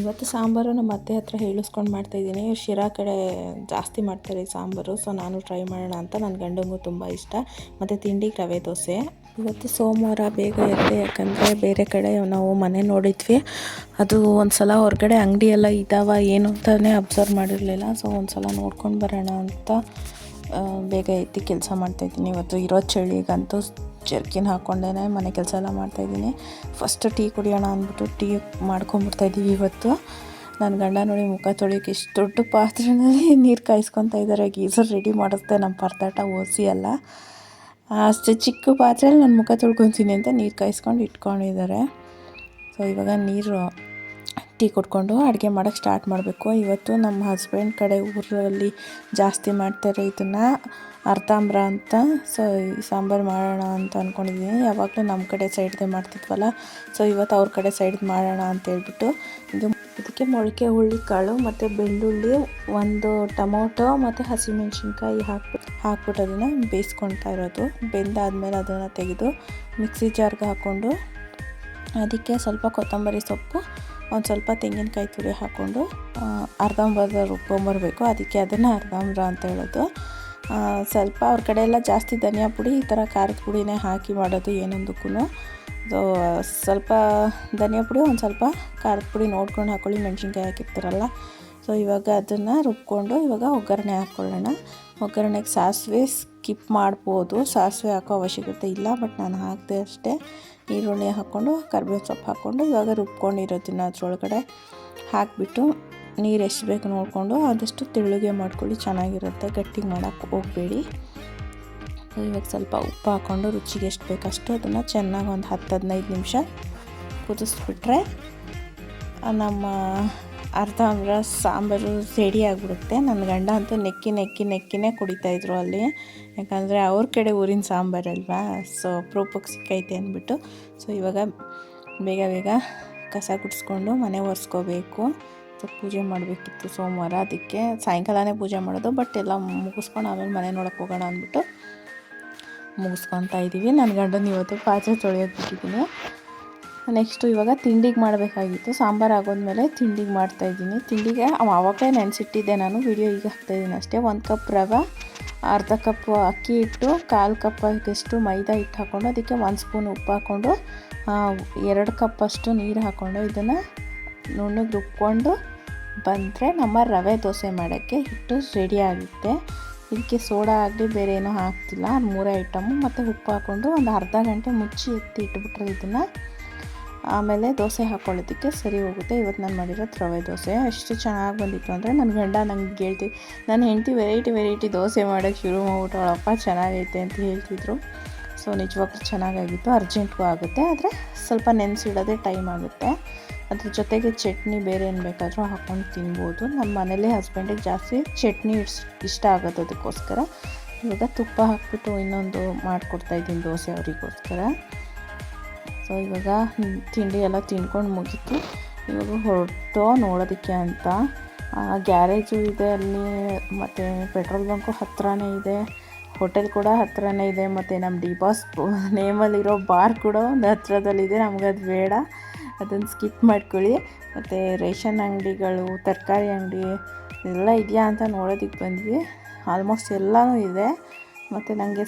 ಇವತ್ತು ಸಾಂಬಾರು ನಮ್ಮ ಅತ್ತೆ ಹತ್ರ ಹೇಳಿಸ್ಕೊಂಡು ಮಾಡ್ತಾಯಿದ್ದೀನಿ ಶಿರಾ ಕಡೆ ಜಾಸ್ತಿ ಮಾಡ್ತಾರೆ ಸಾಂಬಾರು, ಸೊ ನಾನು ಟ್ರೈ ಮಾಡೋಣ ಅಂತ ನನ್ನ ಗಂಡಂಗೂ ತುಂಬ ಇಷ್ಟ. ಮತ್ತು ತಿಂಡಿಗೆ ರವೆ, ದೋಸೆ. ಇವತ್ತು ಸೋಮವಾರ ಬೇಗ ಎದ್ದೆ, ಯಾಕಂದರೆ ಬೇರೆ ಕಡೆ ನಾವು ಮನೆ ನೋಡಿದ್ವಿ. ಅದು ಒಂದು ಸಲ ಹೊರಗಡೆ ಅಂಗಡಿ ಎಲ್ಲ ಇದ್ದಾವ ಏನು ಅಂತಲೇ ಅಬ್ಸರ್ವ್ ಮಾಡಿರಲಿಲ್ಲ. ಸೊ ಒಂದು ಸಲ ನೋಡ್ಕೊಂಡು ಬರೋಣ ಅಂತ ಬೇಗ ಎತ್ತಿ ಕೆಲಸ ಮಾಡ್ತಾಯಿದ್ದೀನಿ ಇವತ್ತು ಇರೋ ಚಳಿಗಂತೂ ಜರ್ಕಿನ್ ಹಾಕ್ಕೊಂಡೇನೆ ಮನೆ ಕೆಲಸ ಎಲ್ಲ ಮಾಡ್ತಾಯಿದ್ದೀನಿ. ಫಸ್ಟ್ ಟೀ ಕುಡಿಯೋಣ ಅಂದ್ಬಿಟ್ಟು ಟೀ ಮಾಡ್ಕೊಂಬಿಡ್ತಾಯಿದ್ದೀವಿ ಇವತ್ತು. ನನ್ನ ಗಂಡ ನೋಡಿ ಮುಖ ತೊಳಿಯೋಕೆ ಇಷ್ಟು ದೊಡ್ಡ ಪಾತ್ರೆನಲ್ಲಿ ನೀರು ಕಾಯಿಸ್ಕೊತಾ ಇದ್ದಾರೆ ಗೀಸರ್ ರೆಡಿ ಮಾಡಿಸ್ದೆ ನಮ್ಮ ಪರದಾಟ ಓಸಿ ಅಲ್ಲ ಅಷ್ಟು ಚಿಕ್ಕ ಪಾತ್ರೆಯಲ್ಲಿ ನಾನು ಮುಖ ತೊಳ್ಕೊತೀನಿ ಅಂತ ನೀರು ಕಾಯಿಸ್ಕೊಂಡು ಇಟ್ಕೊಂಡಿದ್ದಾರೆ. ಸೊ ಇವಾಗ ನೀರು ಟೀ ಕೊಟ್ಕೊಂಡು ಅಡುಗೆ ಮಾಡೋಕ್ಕೆ ಸ್ಟಾರ್ಟ್ ಮಾಡಬೇಕು. ಇವತ್ತು ನಮ್ಮ ಹಸ್ಬೆಂಡ್ ಕಡೆ ಊರಲ್ಲಿ ಜಾಸ್ತಿ ಮಾಡ್ತಾರೆ ಇದನ್ನು ಅರ್ಥಾಂಬ್ರ ಅಂತ. ಸೊ ಈ ಸಾಂಬಾರು ಮಾಡೋಣ ಅಂತ ಅಂದ್ಕೊಂಡಿದ್ದೀನಿ ಯಾವಾಗಲೂ ನಮ್ಮ ಕಡೆ ಸೈಡ್ದೇ ಮಾಡ್ತಿದ್ವಲ್ಲ. ಸೊ ಇವತ್ತು ಅವ್ರ ಕಡೆ ಸೈಡ್ದು ಮಾಡೋಣ ಅಂತ ಹೇಳ್ಬಿಟ್ಟು ಇದು ಇದಕ್ಕೆ ಮೊಳಕೆ ಹುಳ್ಳಿ ಕಾಳು ಮತ್ತು ಬೆಳ್ಳುಳ್ಳಿ, ಒಂದು ಟೊಮೊಟೊ ಮತ್ತು ಹಸಿಮೆಣ್ಸಿನ್ಕಾಯಿ ಹಾಕ್ಬಿಟ್ಟು ಹಾಕ್ಬಿಟ್ಟು ಅದನ್ನು ಬೇಯಿಸ್ಕೊಳ್ತಾ ಇರೋದು. ಬೆಂದಾದಮೇಲೆ ಅದನ್ನು ತೆಗೆದು ಮಿಕ್ಸಿ ಜಾರ್ಗೆ ಹಾಕ್ಕೊಂಡು ಅದಕ್ಕೆ ಸ್ವಲ್ಪ ಕೊತ್ತಂಬರಿ ಸೊಪ್ಪು ಒಂದು ಸ್ವಲ್ಪ ತೆಂಗಿನಕಾಯಿ ತುರಿ ಹಾಕ್ಕೊಂಡು ಅರ್ಧಂಬರ್ಧ ರುಬ್ಕೊಂಬರ್ಬೇಕು ಅದಕ್ಕೆ ಅದನ್ನು ಅರ್ಧಂಬ್ರ ಅಂತ ಹೇಳೋದು. ಸ್ವಲ್ಪ ಅವ್ರ ಕಡೆ ಎಲ್ಲ ಜಾಸ್ತಿ ಧನಿಯಾ ಪುಡಿ, ಈ ಥರ ಖಾರದ ಪುಡಿನೇ ಹಾಕಿ ಮಾಡೋದು ಏನೊಂದಕ್ಕೂ ಸೊ ಸ್ವಲ್ಪ ಧನಿಯಾ ಪುಡಿ, ಒಂದು ಸ್ವಲ್ಪ ಖಾರದ ಪುಡಿ ನೋಡ್ಕೊಂಡು ಹಾಕ್ಕೊಳ್ಳಿ ಮೆಣಸಿನ್ಕಾಯಿ ಹಾಕಿರ್ತಾರಲ್ಲ ಸೊ ಇವಾಗ ಅದನ್ನು ರುಬ್ಕೊಂಡು ಇವಾಗ ಒಗ್ಗರಣೆ ಹಾಕ್ಕೊಳ್ಳೋಣ ಒಗ್ಗರಣೆಗೆ ಸಾಸಿವೆ ಸ್ಕಿಪ್ ಮಾಡ್ಬೋದು. ಸಾಸಿವೆ ಹಾಕೋ ಅವಶ್ಯಕತೆ ಇಲ್ಲ, ಬಟ್ ನಾನು ಹಾಕಿದೆ ಅಷ್ಟೇ. ಈರುಳ್ಳಿ ಹಾಕ್ಕೊಂಡು ಕರ್ಬೇವು ಸೊಪ್ಪು ಹಾಕ್ಕೊಂಡು ಇವಾಗ ರುಬ್ಕೊಂಡಿರೋದನ್ನ ಅದ್ರೊಳಗಡೆ ಹಾಕಿಬಿಟ್ಟು ನೀರು ಎಷ್ಟು ಬೇಕು ನೋಡಿಕೊಂಡು ಆದಷ್ಟು ತೆಳ್ಳಗೆ ಮಾಡ್ಕೊಳ್ಳಿ, ಚೆನ್ನಾಗಿರುತ್ತೆ. ಗಟ್ಟಿಗೆ ಮಾಡೋಕ್ಕೆ ಹೋಗಬೇಡಿ. ಇವಾಗ ಸ್ವಲ್ಪ ಉಪ್ಪು ಹಾಕ್ಕೊಂಡು ರುಚಿಗೆ ಎಷ್ಟು ಬೇಕಷ್ಟು ಅದನ್ನು ಚೆನ್ನಾಗಿ ಒಂದು ಹತ್ತು ಹದಿನೈದು ನಿಮಿಷ ಕುದಿಸ್ಬಿಟ್ರೆ ನಮ್ಮ ಅರ್ಧ ಅಂದ್ರೆ ಸಾಂಬಾರು ಸೇಡಿ ಆಗಿಬಿಡುತ್ತೆ. ನನ್ನ ಗಂಡ ಅಂತೂ ನೆಕ್ಕಿ ನೆಕ್ಕಿ, ನೆಕ್ಕಿನೇ ಕುಡಿತಾಯಿದ್ರು ಅಲ್ಲಿ. ಯಾಕಂದರೆ ಅವ್ರ ಕಡೆ ಊರಿನ ಸಾಂಬಾರಲ್ವಾ ಸೊ ಅಪ್ರೂಪಕ್ಕೆ ಸಿಕ್ಕೈತೆ ಅಂದ್ಬಿಟ್ಟು. ಸೊ ಇವಾಗ ಬೇಗ ಬೇಗ ಕಸ ಗುಡಿಸ್ಕೊಂಡು ಮನೆ ಒರೆಸ್ಕೋಬೇಕು. ಸೊ ಪೂಜೆ ಮಾಡಬೇಕಿತ್ತು ಸೋಮವಾರ ಅದಕ್ಕೆ. ಸಾಯಂಕಾಲನೇ ಪೂಜೆ ಮಾಡೋದು ಬಟ್ ಎಲ್ಲ ಮುಗಿಸ್ಕೊಂಡು ಆಮೇಲೆ ಮನೆ ನೋಡೋಕೆ ಹೋಗೋಣ ಅಂದ್ಬಿಟ್ಟು ಮುಗಿಸ್ಕೊತಾ ಇದ್ದೀವಿ ನನ್ನ ಗಂಡನ ಇವತ್ತು ಪಾತ್ರೆ ತೊಳೆಯೋದು ಬಿಟ್ಟಿದ್ದೀನಿ ನೆಕ್ಸ್ಟು ಇವಾಗ ತಿಂಡಿಗೆ ಮಾಡಬೇಕಾಗಿತ್ತು. ಸಾಂಬಾರು ಆಗೋದ್ಮೇಲೆ ತಿಂಡಿಗೆ ಮಾಡ್ತಾಯಿದ್ದೀನಿ ತಿಂಡಿಗೆ ಅವಾಗಲೇ ನೆನೆಸಿಟ್ಟಿದ್ದೆ ನಾನು. ವಿಡಿಯೋ ಈಗ ಹಾಕ್ತಾಯಿದ್ದೀನಿ ಅಷ್ಟೇ. ಒಂದು ಕಪ್ ರವೆ, ಅರ್ಧ ಕಪ್ ಅಕ್ಕಿ ಹಿಟ್ಟು, ಕಾಲು ಕಪ್ ಆಗಷ್ಟು ಮೈದಾ ಹಿಟ್ಟು ಹಾಕ್ಕೊಂಡು ಅದಕ್ಕೆ ಒಂದು ಸ್ಪೂನ್ ಉಪ್ಪು ಹಾಕ್ಕೊಂಡು ಎರಡು ಕಪ್ಪಷ್ಟು ನೀರು ಹಾಕ್ಕೊಂಡು ಇದನ್ನು ನುಣ್ಣಗೆ ರುಬ್ಕೊಂಡು ಬಂದರೆ ನಮ್ಮ ರವೆ ದೋಸೆ ಮಾಡೋಕ್ಕೆ ಹಿಟ್ಟು ರೆಡಿ ಆಗುತ್ತೆ. ಇದಕ್ಕೆ ಸೋಡಾ ಆಗಲಿ ಬೇರೆ ಏನೂ ಹಾಕ್ತಿಲ್ಲ. ಮೂರೇ ಐಟಮು ಮತ್ತು ಉಪ್ಪು ಹಾಕ್ಕೊಂಡು ಒಂದು ಅರ್ಧ ಗಂಟೆ ಮುಚ್ಚಿ ಎತ್ತಿ ಇಟ್ಬಿಟ್ರೆ ಇದನ್ನು ಆಮೇಲೆ ದೋಸೆ ಹಾಕ್ಕೊಳ್ಳೋದಕ್ಕೆ ಸರಿ ಹೋಗುತ್ತೆ. ಇವತ್ತು ನಾನು ಮಾಡಿರೋದು ರವೆ ದೋಸೆ. ಅಷ್ಟು ಚೆನ್ನಾಗಿ ಬಂದಿತ್ತು ಅಂದರೆ ನನ್ನ ಗಂಡ ನಂಗೆ ಹೇಳ್ತಿ ನನ್ನ ಹೆಂಡತಿ ವೆರೈಟಿ ವೆರೈಟಿ ದೋಸೆ ಮಾಡೋಕ್ಕೆ ಶುರು ಮಾಡ್ಬಿಟ್ಟವಳಪ್ಪ ಚೆನ್ನಾಗೈತೆ ಅಂತ ಹೇಳ್ತಿದ್ರು. ಸೊ ನಿಜವಾಗ್ಲೂ ಚೆನ್ನಾಗಾಗಿತ್ತು. ಅರ್ಜೆಂಟ್ಗೂ ಆಗುತ್ತೆ. ಆದರೆ ಸ್ವಲ್ಪ ನೆನೆಸಿಡೋದೇ ಟೈಮ್ ಆಗುತ್ತೆ. ಅದ್ರ ಜೊತೆಗೆ ಚಟ್ನಿ ಬೇರೆ ಏನು ಬೇಕಾದರೂ ಹಾಕ್ಕೊಂಡು ತಿನ್ಬೋದು. ನಮ್ಮ ಮನೇಲಿ ಹಸ್ಬೆಂಡಿಗೆ ಜಾಸ್ತಿ ಚಟ್ನಿ ಇಷ್ಟ ಆಗೋದು ಅದಕ್ಕೋಸ್ಕರ. ಇವಾಗ ತುಪ್ಪ ಹಾಕ್ಬಿಟ್ಟು ಇನ್ನೊಂದು ಮಾಡಿಕೊಡ್ತಾಯಿದ್ದೀನಿ ದೋಸೆ ಅವರಿಗೋಸ್ಕರ. ಸೊ ಇವಾಗ ತಿಂಡಿ ಎಲ್ಲ ತಿನ್ಕೊಂಡು ಮುಗೀತು. ಇವಾಗ ಹೊರಟೋ ನೋಡೋದಕ್ಕೆ ಅಂತ. ಗ್ಯಾರೇಜು ಇದೆ ಅಲ್ಲಿ, ಮತ್ತು ಪೆಟ್ರೋಲ್ ಬಂಕು ಹತ್ರನೇ ಇದೆ. ಹೋಟೆಲ್ ಕೂಡ ಹತ್ರನೇ ಇದೆ, ಮತ್ತು ನಮ್ಮ ಡಿ ಬಾಸ್ ನೇಮಲ್ಲಿರೋ ಬಾರ್ ಕೂಡ ಒಂದು ಹತ್ರದಲ್ಲಿದೆ. ನಮ್ಗೆ ಅದು ಬೇಡ. ಅದನ್ನು ಸ್ಕಿಪ್ ಮಾಡ್ಕೊಳ್ಳಿ. ಮತ್ತು ರೇಷನ್ ಅಂಗಡಿಗಳು, ತರಕಾರಿ ಅಂಗಡಿ ಎಲ್ಲ ಇದೆಯಾ ಅಂತ ನೋಡೋದಕ್ಕೆ ಬಂದ್ವಿ. ಆಲ್ಮೋಸ್ಟ್ ಎಲ್ಲನೂ ಇದೆ. ಮತ್ತು ನನಗೆ